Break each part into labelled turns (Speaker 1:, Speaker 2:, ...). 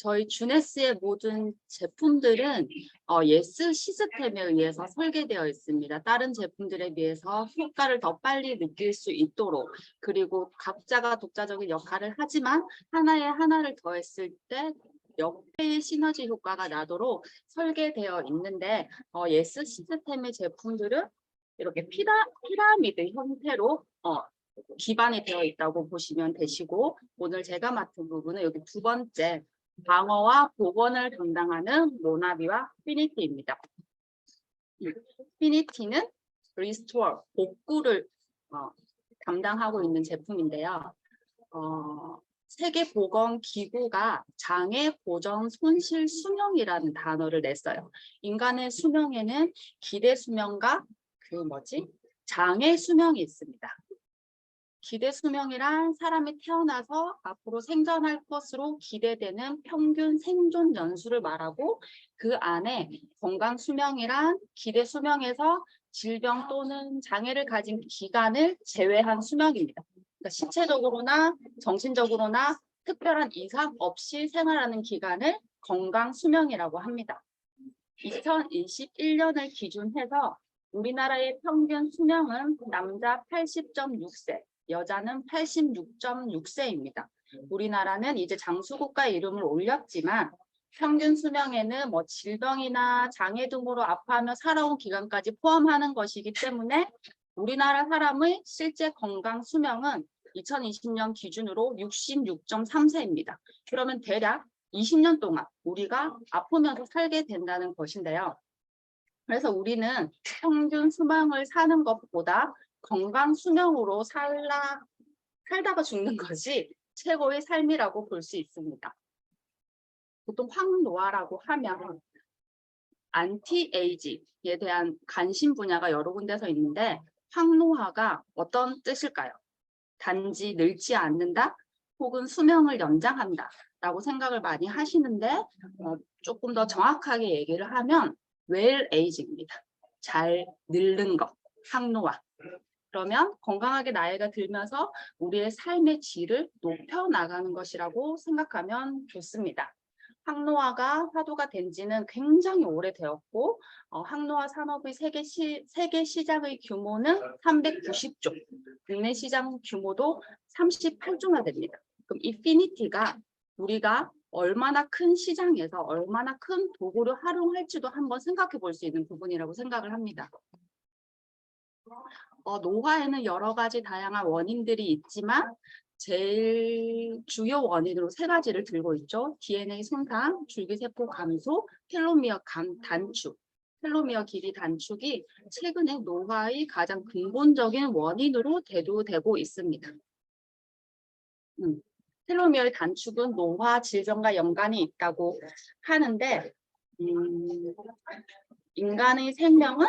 Speaker 1: 저희 주네스의 모든 제품들은 어, 예스 시스템에 의해서 설계되어 있습니다. 다른 제품들에 비해서 효과를 더 빨리 느낄 수 있도록 그리고 각자가 독자적인 역할을 하지만 하나에 하나를 더했을 때 역배의 시너지 효과가 나도록 설계되어 있는데 어, 예스 시스템의 제품들은 이렇게 피라, 피라미드 형태로 어, 기반이 되어 있다고 보시면 되시고 오늘 제가 맡은 부분은 여기 두 번째 방어와 복원을 담당하는 모나비와 피니티입니다. 피니티는 리스토어, 복구를 어, 담당하고 있는 제품인데요. 어, 세계보건기구가 장애 보전 손실 수명이라는 단어를 냈어요. 인간의 수명에는 기대 수명과 그 뭐지? 장애 수명이 있습니다. 기대 수명이란 사람이 태어나서 앞으로 생존할 것으로 기대되는 평균 생존 연수를 말하고 그 안에 건강 수명이란 기대 수명에서 질병 또는 장애를 가진 기간을 제외한 수명입니다. 그러니까 신체적으로나 정신적으로나 특별한 이상 없이 생활하는 기간을 건강 수명이라고 합니다. 2021년을 기준해서 우리나라의 평균 수명은 남자 80.6세, 여자는 86.6세입니다. 우리나라는 이제 장수국가 이름을 올렸지만 평균 수명에는 뭐 질병이나 장애 등으로 아파하며 살아온 기간까지 포함하는 것이기 때문에 우리나라 사람의 실제 건강 수명은 2020년 기준으로 66.3세입니다. 그러면 대략 20년 동안 우리가 아프면서 살게 된다는 것인데요. 그래서 우리는 평균 수명을 사는 것보다 건강 수명으로 살라, 살다가 죽는 것이 최고의 삶이라고 볼 수 있습니다. 보통 황노화라고 하면 안티에이지에 대한 관심 분야가 여러 군데서 있는데 황노화가 어떤 뜻일까요? 단지 늙지 않는다 혹은 수명을 연장한다 라고 생각을 많이 하시는데 어, 조금 더 정확하게 얘기를 하면 웰 에이지입니다. 잘 늙는 것, 항노화. 그러면 건강하게 나이가 들면서 우리의 삶의 질을 높여 나가는 것이라고 생각하면 좋습니다. 항노화가 화두가 된 지는 굉장히 오래되었고 어, 항노화 산업의 세계, 시, 세계 시장의 규모는 390조, 국내 시장 규모도 38조나 됩니다. 그럼 이피니티가 우리가 얼마나 큰 시장에서 얼마나 큰 도구를 활용할지도 한번 생각해 볼 수 있는 부분이라고 생각을 합니다. 어, 노화에는 여러 가지 다양한 원인들이 있지만 제일 주요 원인으로 세 가지를 들고 있죠. DNA 손상, 줄기세포 감소, 텔로미어 감, 단축. 텔로미어 길이 단축이 최근에 노화의 가장 근본적인 원인으로 대두되고 있습니다. 음, 텔로미어의 단축은 노화 질병과 연관이 있다고 하는데 음, 인간의 생명은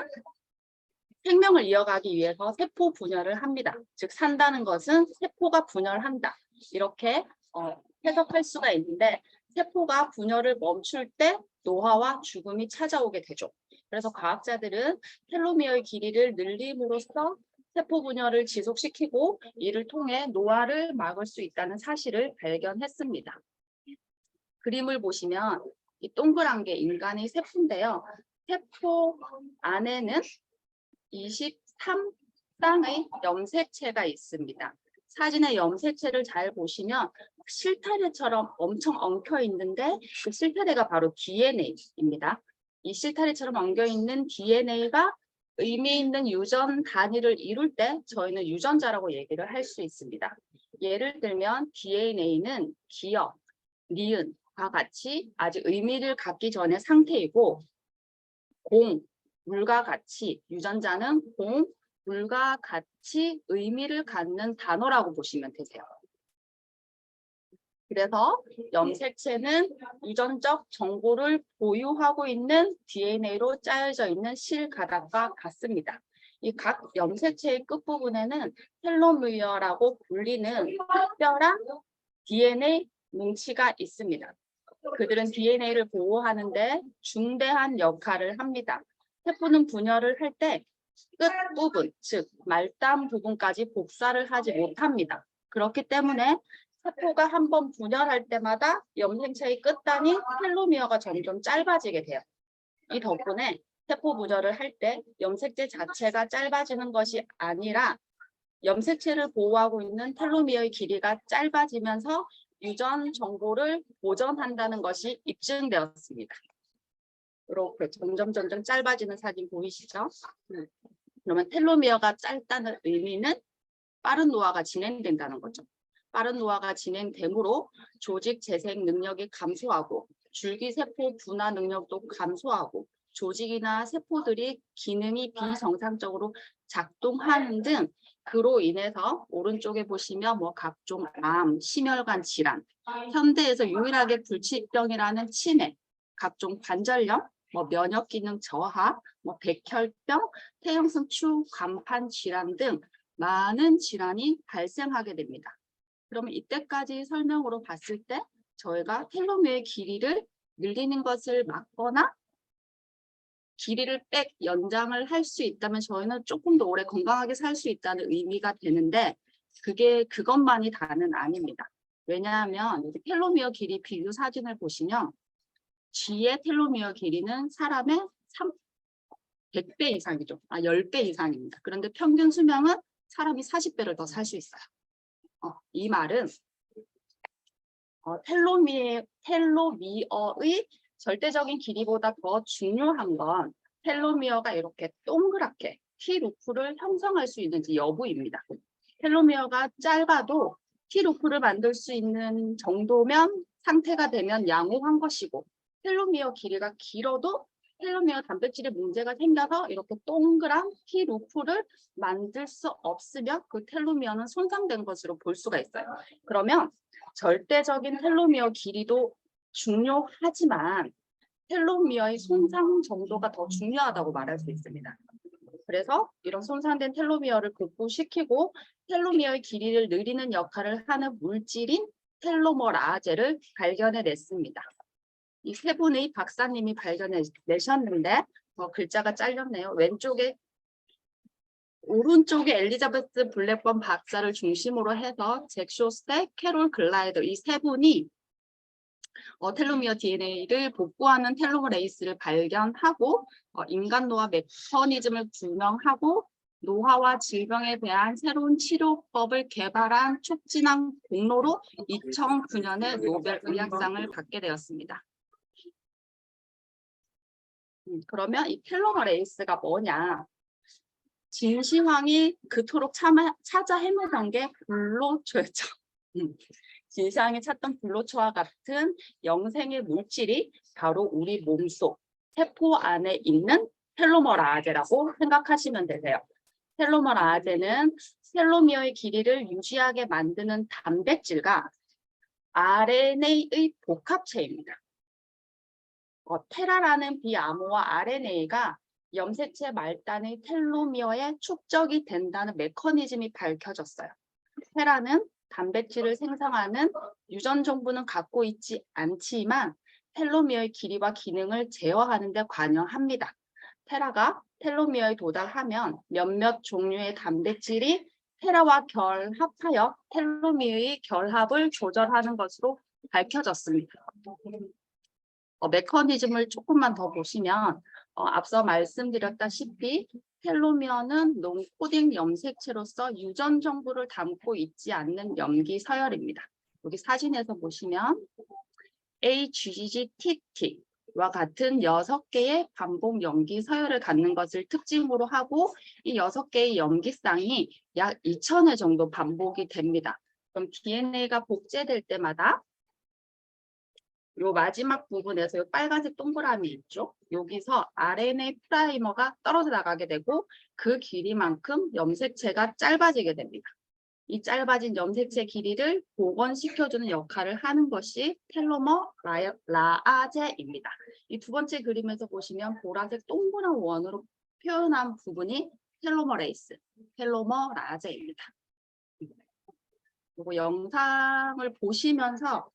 Speaker 1: 생명을 이어가기 위해서 세포 분열을 합니다. 즉 산다는 것은 세포가 분열한다. 이렇게 어, 해석할 수가 있는데 세포가 분열을 멈출 때 노화와 죽음이 찾아오게 되죠. 그래서 과학자들은 텔로미어의 길이를 늘림으로써 세포 분열을 지속시키고 이를 통해 노화를 막을 수 있다는 사실을 발견했습니다. 그림을 보시면 이 동그란 게 인간의 세포인데요. 세포 안에는 23쌍의 염색체가 있습니다. 사진의 염색체를 잘 보시면 실타래처럼 엄청 엉켜 있는데 그 실타래가 바로 DNA입니다. 이 실타래처럼 엉겨 있는 DNA가 의미 있는 유전 단위를 이룰 때 저희는 유전자라고 얘기를 할 수 있습니다. 예를 들면 DNA는 기억, 니은과 같이 아직 의미를 갖기 전의 상태이고 공, 물과 같이 유전자는 공, 물과 같이 의미를 갖는 단어라고 보시면 되세요. 그래서 염색체는 유전적 정보를 보유하고 있는 DNA로 짜여져 있는 실 가닥과 같습니다. 이 각 염색체의 끝부분에는 텔로미어라고 불리는 특별한 DNA 뭉치가 있습니다. 그들은 DNA를 보호하는데 중대한 역할을 합니다. 세포는 분열을 할 때 끝 부분, 즉 말단 부분까지 복사를 하지 못합니다. 그렇기 때문에 세포가 한 번 분열할 때마다 염색체의 끝단이 텔로미어가 점점 짧아지게 돼요. 이 덕분에 세포 분열을 할 때 염색체 자체가 짧아지는 것이 아니라 염색체를 보호하고 있는 텔로미어의 길이가 짧아지면서 유전 정보를 보존한다는 것이 입증되었습니다. 이렇게 점점 점점 짧아지는 사진 보이시죠? 음. 그러면 텔로미어가 짧다는 의미는 빠른 노화가 진행된다는 거죠. 빠른 노화가 진행되므로 조직 재생 능력이 감소하고 줄기세포 분화 능력도 감소하고 조직이나 세포들이 기능이 비정상적으로 작동하는 등 그로 인해서 오른쪽에 보시면 뭐 각종 암, 심혈관 질환, 현대에서 유일하게 불치병이라는 치매, 각종 관절염, 뭐 면역 기능 저하, 뭐 백혈병, 태형성 추 간판 질환 등 많은 질환이 발생하게 됩니다. 그러면 이때까지 설명으로 봤을 때 저희가 텔로미어의 길이를 늘리는 것을 막거나 길이를 빽 연장을 할 수 있다면 저희는 조금 더 오래 건강하게 살 수 있다는 의미가 되는데 그게 그것만이 다는 아닙니다. 왜냐하면 텔로미어 길이 비교 사진을 보시면 G의 텔로미어 길이는 사람의 3, 100배 이상이죠. 아, 10배 이상입니다. 그런데 평균 수명은 사람이 40배를 더 살 수 있어요. 어, 이 말은 어, 텔로미, 텔로미어의 절대적인 길이보다 더 중요한 건 텔로미어가 이렇게 동그랗게 T 루프를 형성할 수 있는지 여부입니다. 텔로미어가 짧아도 T 루프를 만들 수 있는 정도면 상태가 되면 양호한 것이고 텔로미어 길이가 길어도 텔로미어 단백질에 문제가 생겨서 이렇게 동그란 T 루프를 만들 수 없으면 그 텔로미어는 손상된 것으로 볼 수가 있어요. 그러면 절대적인 텔로미어 길이도 중요하지만 텔로미어의 손상 정도가 더 중요하다고 말할 수 있습니다. 그래서 이런 손상된 텔로미어를 극복시키고 텔로미어의 길이를 늘리는 역할을 하는 물질인 텔로머라제를 발견해냈습니다. 이 세 분의 박사님이 발견해내셨는데 어, 글자가 잘렸네요. 왼쪽에 오른쪽에 엘리자베스 블랙번 박사를 중심으로 해서 잭 쇼스테, 캐롤 글라이더 이 세 분이 어, 텔로미어 DNA를 복구하는 텔로머레이스를 발견하고 어, 인간 노화 메커니즘을 규명하고 노화와 질병에 대한 새로운 치료법을 개발한 촉진한 공로로 2009년에 노벨 의학상을 받게 되었습니다. 음, 그러면 이 텔로머레이스가 뭐냐? 진시황이 그토록 참아, 찾아 헤매던 게 불로초였죠. 음, 진시황이 찾던 불로초와 같은 영생의 물질이 바로 우리 몸속 세포 안에 있는 텔로머라아제라고 생각하시면 되세요. 텔로머라아제는 텔로미어의 길이를 유지하게 만드는 단백질과 RNA의 복합체입니다. 어, 테라라는 비암호와 RNA가 염색체 말단의 텔로미어에 축적이 된다는 메커니즘이 밝혀졌어요. 테라는 단백질을 생성하는 유전 정보는 갖고 있지 않지만 텔로미어의 길이와 기능을 제어하는 데 관여합니다. 테라가 텔로미어에 도달하면 몇몇 종류의 단백질이 테라와 결합하여 텔로미어의 결합을 조절하는 것으로 밝혀졌습니다. 어, 메커니즘을 조금만 더 보시면 어, 앞서 말씀드렸다시피 텔로미어는 논코딩 염색체로서 유전 정보를 담고 있지 않는 염기 서열입니다. 여기 사진에서 보시면 HGGTT와 같은 여섯 개의 반복 염기 서열을 갖는 것을 특징으로 하고 이 여섯 개의 염기쌍이 약 2,000회 정도 반복이 됩니다. 그럼 DNA가 복제될 때마다 요 마지막 부분에서 요 빨간색 동그라미 있죠? 여기서 RNA 프라이머가 떨어져 나가게 되고 그 길이만큼 염색체가 짧아지게 됩니다. 이 짧아진 염색체 길이를 복원시켜주는 역할을 하는 것이 텔로머 라야- 라아제입니다. 이 두 번째 그림에서 보시면 보라색 동그란 원으로 표현한 부분이 텔로머레이스, 텔로머 라아제입니다. 그리고 영상을 보시면서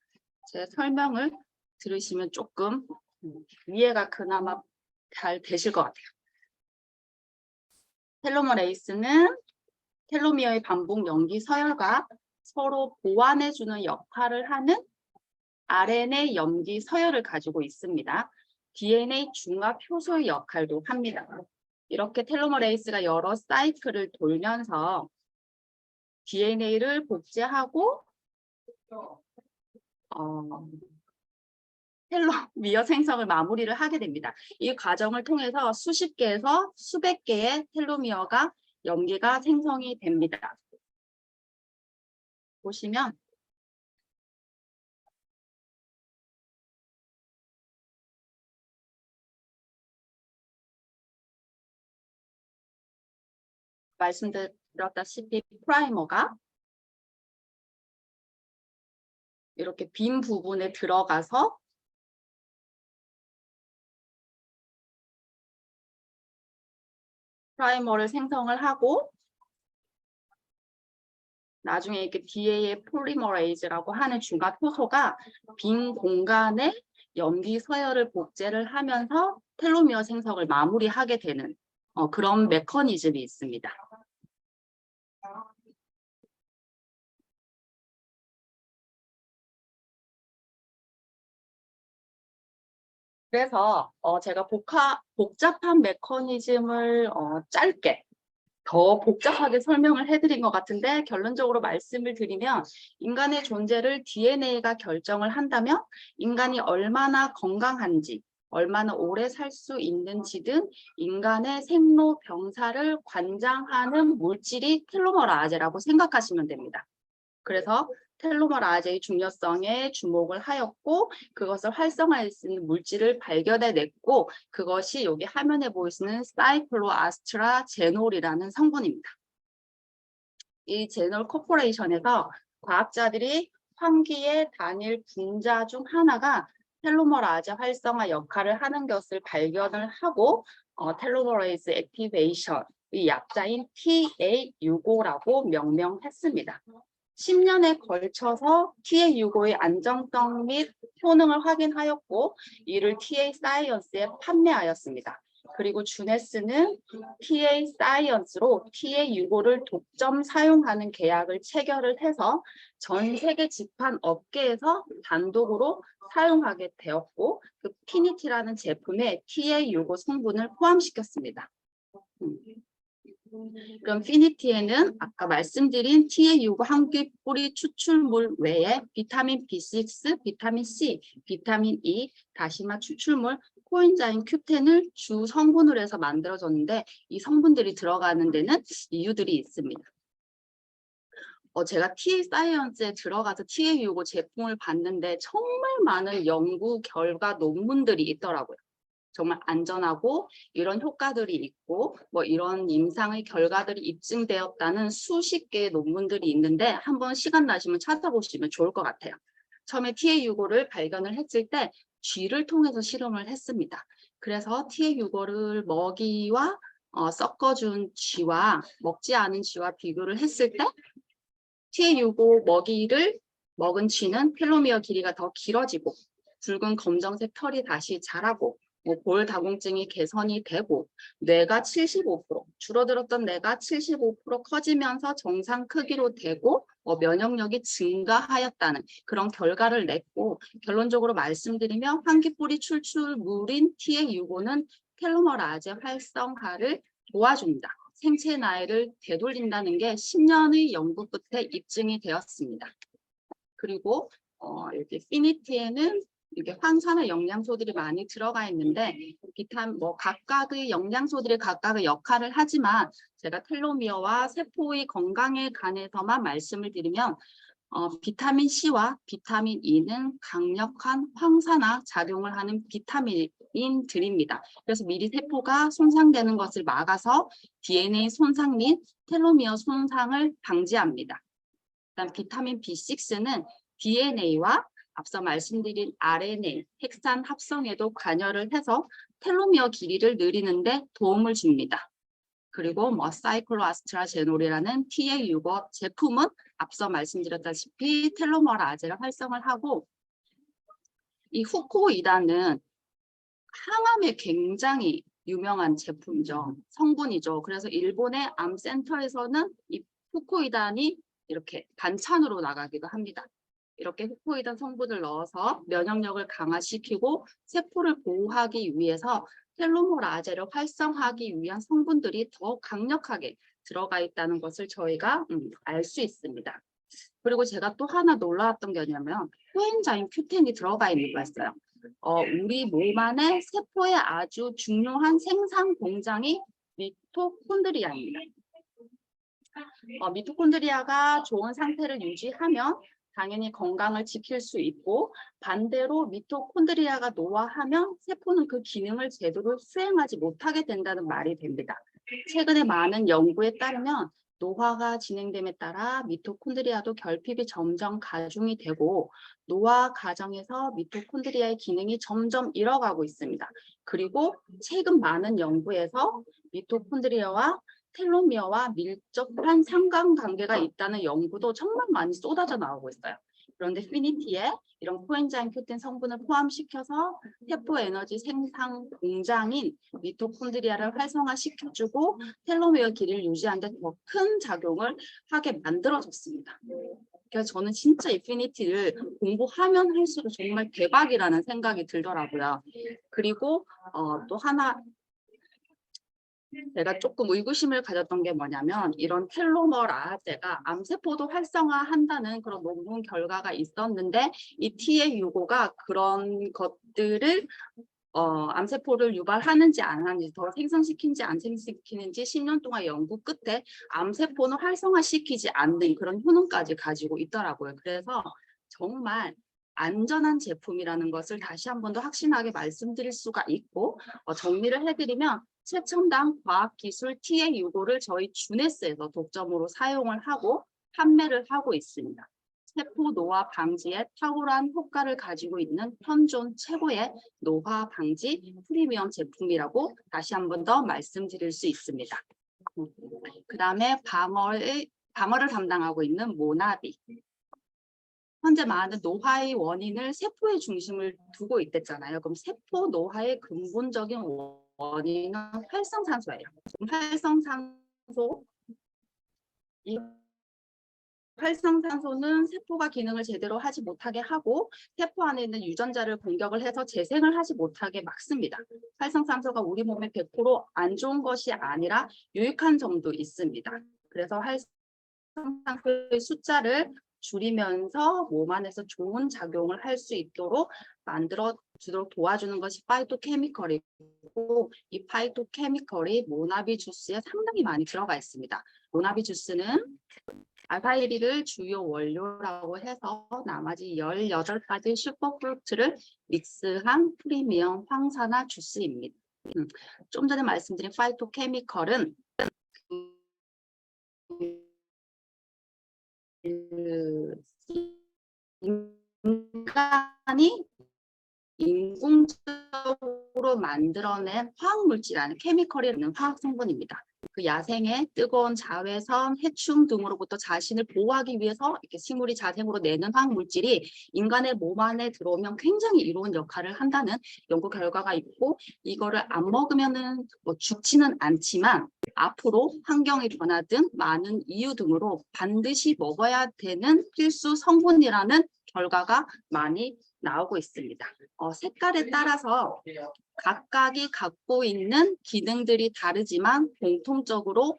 Speaker 1: 제 설명을 들으시면 조금 음, 이해가 그나마 잘 되실 것 같아요. 텔로머레이스는 텔로미어의 반복 연기 서열과 서로 보완해주는 역할을 하는 RNA 염기 서열을 가지고 있습니다. DNA 중화 효소의 역할도 합니다. 이렇게 텔로머레이스가 여러 사이클을 돌면서 DNA를 복제하고 어, 텔로미어 생성을 마무리를 하게 됩니다. 이 과정을 통해서 수십 개에서 수백 개의 텔로미어가 염기가 생성이 됩니다. 보시면 말씀드렸다시피 프라이머가 이렇게 빈 부분에 들어가서 프라이머를 생성을 하고 나중에 이렇게 DA의 폴리머레이즈라고 하는 중간 효소가 빈 공간에 염기 서열을 복제를 하면서 텔로미어 생성을 마무리하게 되는 어, 그런 메커니즘이 있습니다. 그래서 어, 제가 복하, 복잡한 메커니즘을 어, 짧게 더 복잡하게 설명을 해드린 것 같은데 결론적으로 말씀을 드리면 인간의 존재를 DNA가 결정을 한다면 인간이 얼마나 건강한지 얼마나 오래 살 수 있는지 등 인간의 생로병사를 관장하는 물질이 텔로머라아제라고 생각하시면 됩니다. 그래서 텔로머라아제의 중요성에 주목을 하였고 그것을 활성화할 수 있는 물질을 발견해냈고 그것이 여기 화면에 보이시는 사이클로아스트라 제놀이라는 성분입니다. 이 제놀 코퍼레이션에서 과학자들이 환기의 단일 분자 중 하나가 텔로머라제 활성화 역할을 하는 것을 발견을 하고 어, 텔로머레이즈 액티베이션 의 약자인 TA65라고 명명했습니다. 10년에 걸쳐서 TA65의 안정성 및 효능을 확인하였고 이를 TA 사이언스에 판매하였습니다. 그리고 주네스는 TA 사이언스로 TA65를 독점 사용하는 계약을 체결을 해서 전 세계 집판 업계에서 단독으로 사용하게 되었고 그 피니티라는 제품에 TA65 성분을 포함시켰습니다. 음. 그럼 피니티에는 아까 말씀드린 TA65 한귀 뿌리 추출물 외에 비타민 B6, 비타민 C, 비타민 E, 다시마 추출물, 코엔자임 큐텐을 주 성분으로 해서 만들어졌는데 이 성분들이 들어가는 데는 이유들이 있습니다. 어, 제가 TA 사이언스에 들어가서 TA65 제품을 봤는데 정말 많은 연구 결과 논문들이 있더라고요. 정말 안전하고 이런 효과들이 있고 뭐 이런 임상의 결과들이 입증되었다는 수십 개의 논문들이 있는데 한번 시간 나시면 찾아보시면 좋을 것 같아요. 처음에 TA65를 발견을 했을 때 쥐를 통해서 실험을 했습니다. 그래서 TA65를 먹이와 어, 섞어준 쥐와 먹지 않은 쥐와 비교를 했을 때 TA65 먹이를 먹은 쥐는 텔로미어 길이가 더 길어지고 붉은 검정색 털이 다시 자라고 뭐볼 다공증이 개선이 되고 뇌가 75% 줄어들었던 뇌가 75% 커지면서 정상 크기로 되고 뭐 면역력이 증가하였다는 그런 결과를 냈고 결론적으로 말씀드리면 환기뿌리 출출물인 TA65는 텔로머라제 활성화를 도와준다. 생체 나이를 되돌린다는 게 10년의 연구 끝에 입증이 되었습니다. 그리고 어, 이렇게 피니티에는 이게 황산화 영양소들이 많이 들어가 있는데 비타민 뭐 각각의 영양소들이 각각의 역할을 하지만 제가 텔로미어와 세포의 건강에 관해서만 말씀을 드리면 어, 비타민 C와 비타민 E는 강력한 황산화 작용을 하는 비타민들입니다. 그래서 미리 세포가 손상되는 것을 막아서 DNA 손상 및 텔로미어 손상을 방지합니다. 일단 비타민 B6는 DNA와 앞서 말씀드린 RNA, 핵산 합성에도 관여를 해서 텔로미어 길이를 늘리는데 도움을 줍니다. 그리고 뭐 사이클로아스트라 제놀이라는 TA65 제품은 앞서 말씀드렸다시피 텔로머라 아제를 활성을 하고 이 후코이다는 항암에 굉장히 유명한 제품이죠. 성분이죠. 그래서 일본의 암센터에서는 이 후코이단이 이렇게 반찬으로 나가기도 합니다. 이렇게 후포이던 성분을 넣어서 면역력을 강화시키고 세포를 보호하기 위해서 텔로모 라제를 활성화하기 위한 성분들이 더 강력하게 들어가 있다는 것을 저희가 음, 알 수 있습니다. 그리고 제가 또 하나 놀라웠던 게 뭐냐면 코엔자임 큐텐이 들어가 있는 거였어요. 어, 우리 몸 안에 세포의 아주 중요한 생산 공장이 미토콘드리아입니다. 어, 미토콘드리아가 좋은 상태를 유지하면 당연히 건강을 지킬 수 있고 반대로 미토콘드리아가 노화하면 세포는 그 기능을 제대로 수행하지 못하게 된다는 말이 됩니다. 최근에 많은 연구에 따르면 노화가 진행됨에 따라 미토콘드리아도 결핍이 점점 가중이 되고 노화 과정에서 미토콘드리아의 기능이 점점 잃어가고 있습니다. 그리고 최근 많은 연구에서 미토콘드리아와 텔로미어와 밀접한 상관관계가 있다는 연구도 정말 많이 쏟아져 나오고 있어요. 그런데 피니티에 이런 코엔자임 큐텐 성분을 포함시켜서 세포 에너지 생산 공장인 미토콘드리아를 활성화시켜주고 텔로미어 길이를 유지하는 데 더 큰 작용을 하게 만들어졌습니다. 그래서 저는 진짜 인피니티를 공부하면 할수록 정말 대박이라는 생각이 들더라고요. 그리고 어, 또 하나 제가 조금 의구심을 가졌던 게 뭐냐면 이런 텔로머 라제가 암세포도 활성화한다는 그런 논문 결과가 있었는데 이 T의 유고가 그런 것들을 어, 암세포를 유발하는지 안 하는지 더 생성시키는지 안 생성시키는지 10년 동안 연구 끝에 암세포는 활성화시키지 않는 그런 효능까지 가지고 있더라고요. 그래서 정말 안전한 제품이라는 것을 다시 한 번 더 확신하게 말씀드릴 수가 있고 어, 정리를 해드리면 최첨단 과학기술 TA 유고를 저희 주네스에서 독점으로 사용을 하고 판매를 하고 있습니다. 세포 노화 방지에 탁월한 효과를 가지고 있는 현존 최고의 노화 방지 프리미엄 제품이라고 다시 한 번 더 말씀드릴 수 있습니다. 그 다음에 방어의, 방어를 담당하고 있는 모나비. 현재 많은 노화의 원인을 세포의 중심을 두고 있댔잖아요. 그럼 세포 노화의 근본적인 원 인은 활성산소예요. 활성산소 이 활성산소는 세포가 기능을 제대로 하지 못하게 하고 세포 안에 있는 유전자를 공격을 해서 재생을 하지 못하게 막습니다. 활성산소가 우리 몸에 100%안 좋은 것이 아니라 유익한 점도 있습니다. 그래서 활성산소의 숫자를 줄이면서 몸 안에서 좋은 작용을 할 수 있도록 만들어 주도록 도와주는 것이 파이토케미컬이고 이 파이토케미컬이 모나비 주스에 상당히 많이 들어가 있습니다. 모나비 주스는 알파이리를 주요 원료라고 해서 나머지 18가지 슈퍼프루트를 믹스한 프리미엄 황산화 주스입니다. 음, 좀 전에 말씀드린 파이토케미컬은 그 인간이 인공적으로 만들어낸 화학물질이라는 케미컬이라는 화학 성분입니다. 그 야생의 뜨거운 자외선, 해충 등으로부터 자신을 보호하기 위해서 이렇게 식물이 자생으로 내는 화학물질이 인간의 몸 안에 들어오면 굉장히 이로운 역할을 한다는 연구 결과가 있고 이거를 안 먹으면은 뭐 죽지는 않지만 앞으로 환경의 변화 등 많은 이유 등으로 반드시 먹어야 되는 필수 성분이라는 결과가 많이 나오고 있습니다. 어, 색깔에 따라서 각각이 갖고 있는 기능들이 다르지만 공통적으로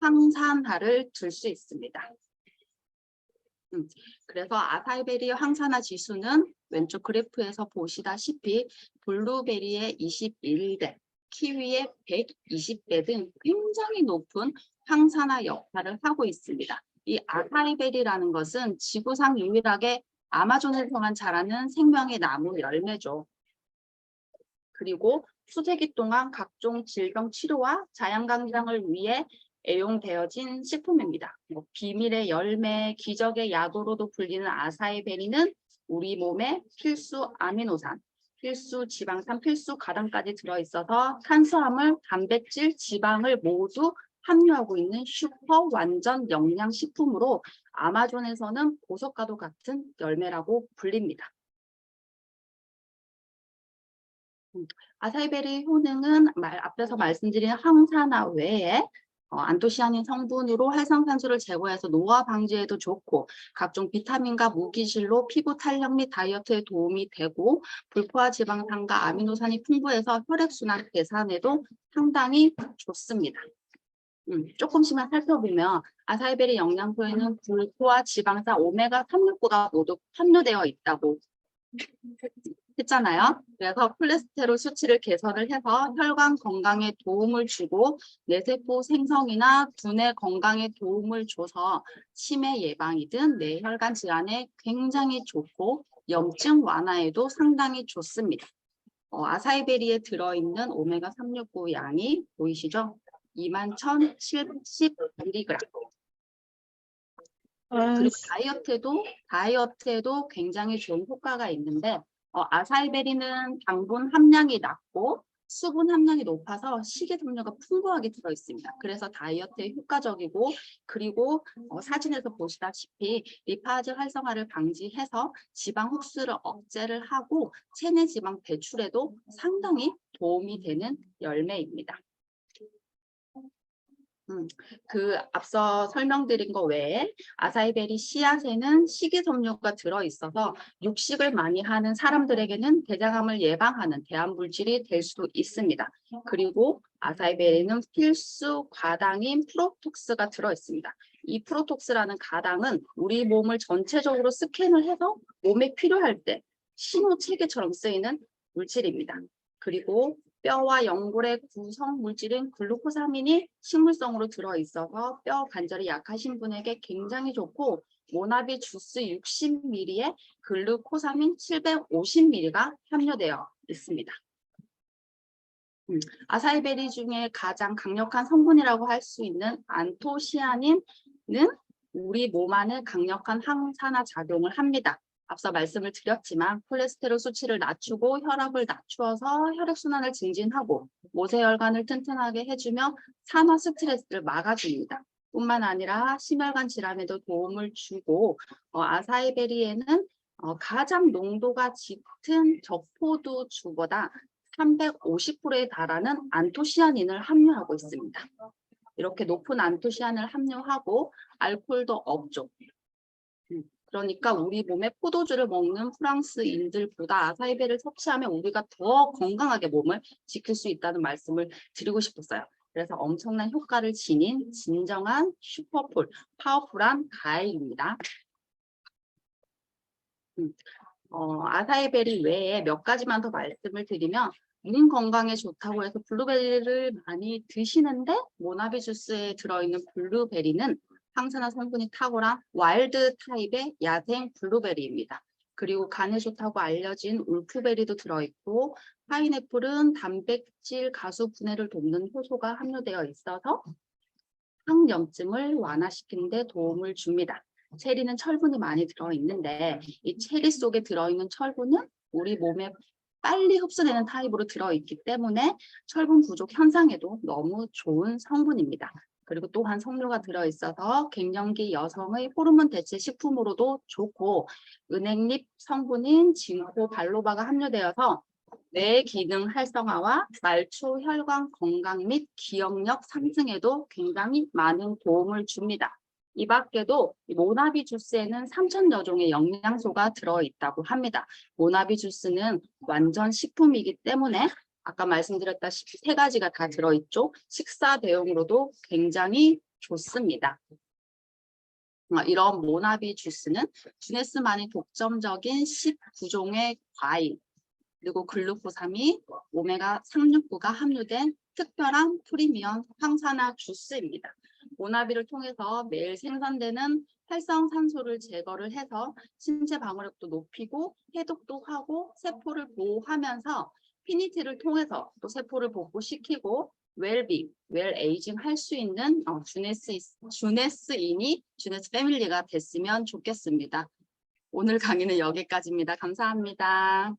Speaker 1: 황산화를 줄 수 있습니다. 음, 그래서 아사이베리 황산화 지수는 왼쪽 그래프에서 보시다시피 블루베리의 21배, 키위의 120배 등 굉장히 높은 황산화 역할을 하고 있습니다. 이 아사이베리라는 것은 지구상 유일하게 아마존에서만 자라는 생명의 나무 열매죠. 그리고 수세기 동안 각종 질병 치료와 자연강장을 위해 애용되어진 식품입니다. 뭐 비밀의 열매, 기적의 약으로도 불리는 아사이 베리는 우리 몸에 필수 아미노산, 필수 지방산, 필수 가당까지 들어있어서 탄수화물, 단백질, 지방을 모두 함유하고 있는 슈퍼 완전 영양 식품으로 아마존에서는 보석과도 같은 열매라고 불립니다. 음, 아사이베리 효능은 말, 앞에서 말씀드린 항산화 외에 어, 안토시아닌 성분으로 활성산소를 제거해서 노화 방지에도 좋고 각종 비타민과 무기질로 피부 탄력 및 다이어트에 도움이 되고 불포화 지방산과 아미노산이 풍부해서 혈액순환 개선에도 상당히 좋습니다. 음, 조금씩만 살펴보면 아사이베리 영양소에는 불포화 지방산 오메가 369가 모두 함유되어 있다고 했잖아요. 그래서 콜레스테롤 수치를 개선을 해서 혈관 건강에 도움을 주고 뇌세포 생성이나 두뇌 건강에 도움을 줘서 치매 예방이든 뇌혈관 질환에 굉장히 좋고 염증 완화에도 상당히 좋습니다. 어, 아사이베리에 들어있는 오메가 369 양이 보이시죠? 21,070mg. 그리고 다이어트에도 다이어트에도 굉장히 좋은 효과가 있는데 어, 아사이베리는 당분 함량이 낮고 수분 함량이 높아서 식이섬유가 풍부하게 들어 있습니다. 그래서 다이어트에 효과적이고 그리고 어, 사진에서 보시다시피 리파즈 활성화를 방지해서 지방 흡수를 억제를 하고 체내 지방 배출에도 상당히 도움이 되는 열매입니다. 음, 그 앞서 설명드린 거 외에 아사이베리 씨앗에는 식이섬유가 들어있어서 육식을 많이 하는 사람들에게는 대장암을 예방하는 대안물질이 될 수도 있습니다. 그리고 아사이베리는 필수 과당인 프로톡스가 들어있습니다. 이 프로톡스라는 가당은 우리 몸을 전체적으로 스캔을 해서 몸에 필요할 때 신호 체계처럼 쓰이는 물질입니다. 그리고 뼈와 연골의 구성 물질인 글루코사민이 식물성으로 들어있어서 뼈 관절이 약하신 분에게 굉장히 좋고 모나비 주스 60ml에 글루코사민 750ml가 함유되어 있습니다. 음, 아사이베리 중에 가장 강력한 성분이라고 할 수 있는 안토시아닌은 우리 몸 안에 강력한 항산화 작용을 합니다. 앞서 말씀을 드렸지만 콜레스테롤 수치를 낮추고 혈압을 낮추어서 혈액순환을 증진하고 모세혈관을 튼튼하게 해주며 산화 스트레스를 막아줍니다. 뿐만 아니라 심혈관 질환에도 도움을 주고 어, 아사이베리에는 어, 가장 농도가 짙은 적포도 주보다 350%에 달하는 안토시아닌을 함유하고 있습니다. 이렇게 높은 안토시아닌을 함유하고 알코올도 없죠. 음, 그러니까 우리 몸에 포도주를 먹는 프랑스인들보다 아사이베를 섭취하면 우리가 더 건강하게 몸을 지킬 수 있다는 말씀을 드리고 싶었어요. 그래서 엄청난 효과를 지닌 진정한 슈퍼폴, 파워풀한 과일입니다. 음, 어, 아사이베리 외에 몇 가지만 더 말씀을 드리면 눈 건강에 좋다고 해서 블루베리를 많이 드시는데 모나비 주스에 들어있는 블루베리는 항산화 성분이 탁월한 와일드 타입의 야생 블루베리입니다. 그리고 간에 좋다고 알려진 울프베리도 들어있고 파인애플은 단백질 가수 분해를 돕는 효소가 함유되어 있어서 항염증을 완화시키는 데 도움을 줍니다. 체리는 철분이 많이 들어있는데 이 체리 속에 들어있는 철분은 우리 몸에 빨리 흡수되는 타입으로 들어있기 때문에 철분 부족 현상에도 너무 좋은 성분입니다. 그리고 또한 석류가 들어있어서 갱년기 여성의 호르몬 대체 식품으로도 좋고 은행잎 성분인 징코 발로바가 함유되어서 뇌 기능 활성화와 말초 혈관 건강 및 기억력 상승에도 굉장히 많은 도움을 줍니다. 이 밖에도 모나비 주스에는 3천여 종의 영양소가 들어있다고 합니다. 모나비 주스는 완전 식품이기 때문에 아까 말씀드렸다시피 세 가지가 다 들어있죠. 식사 대용으로도 굉장히 좋습니다. 어, 이런 모나비 주스는 주네스만의 독점적인 19종의 과일, 그리고 글루코사민, 오메가 369가 함유된 특별한 프리미엄 항산화 주스입니다. 모나비를 통해서 매일 생산되는 활성산소를 제거를 해서 신체 방어력도 높이고 해독도 하고 세포를 보호하면서 피니티를 통해서 또 세포를 복구시키고 웰빙, 웰 에이징 할 수 있는 어, 주네스, 주네스인이 주네스 패밀리가 됐으면 좋겠습니다. 오늘 강의는 여기까지입니다. 감사합니다.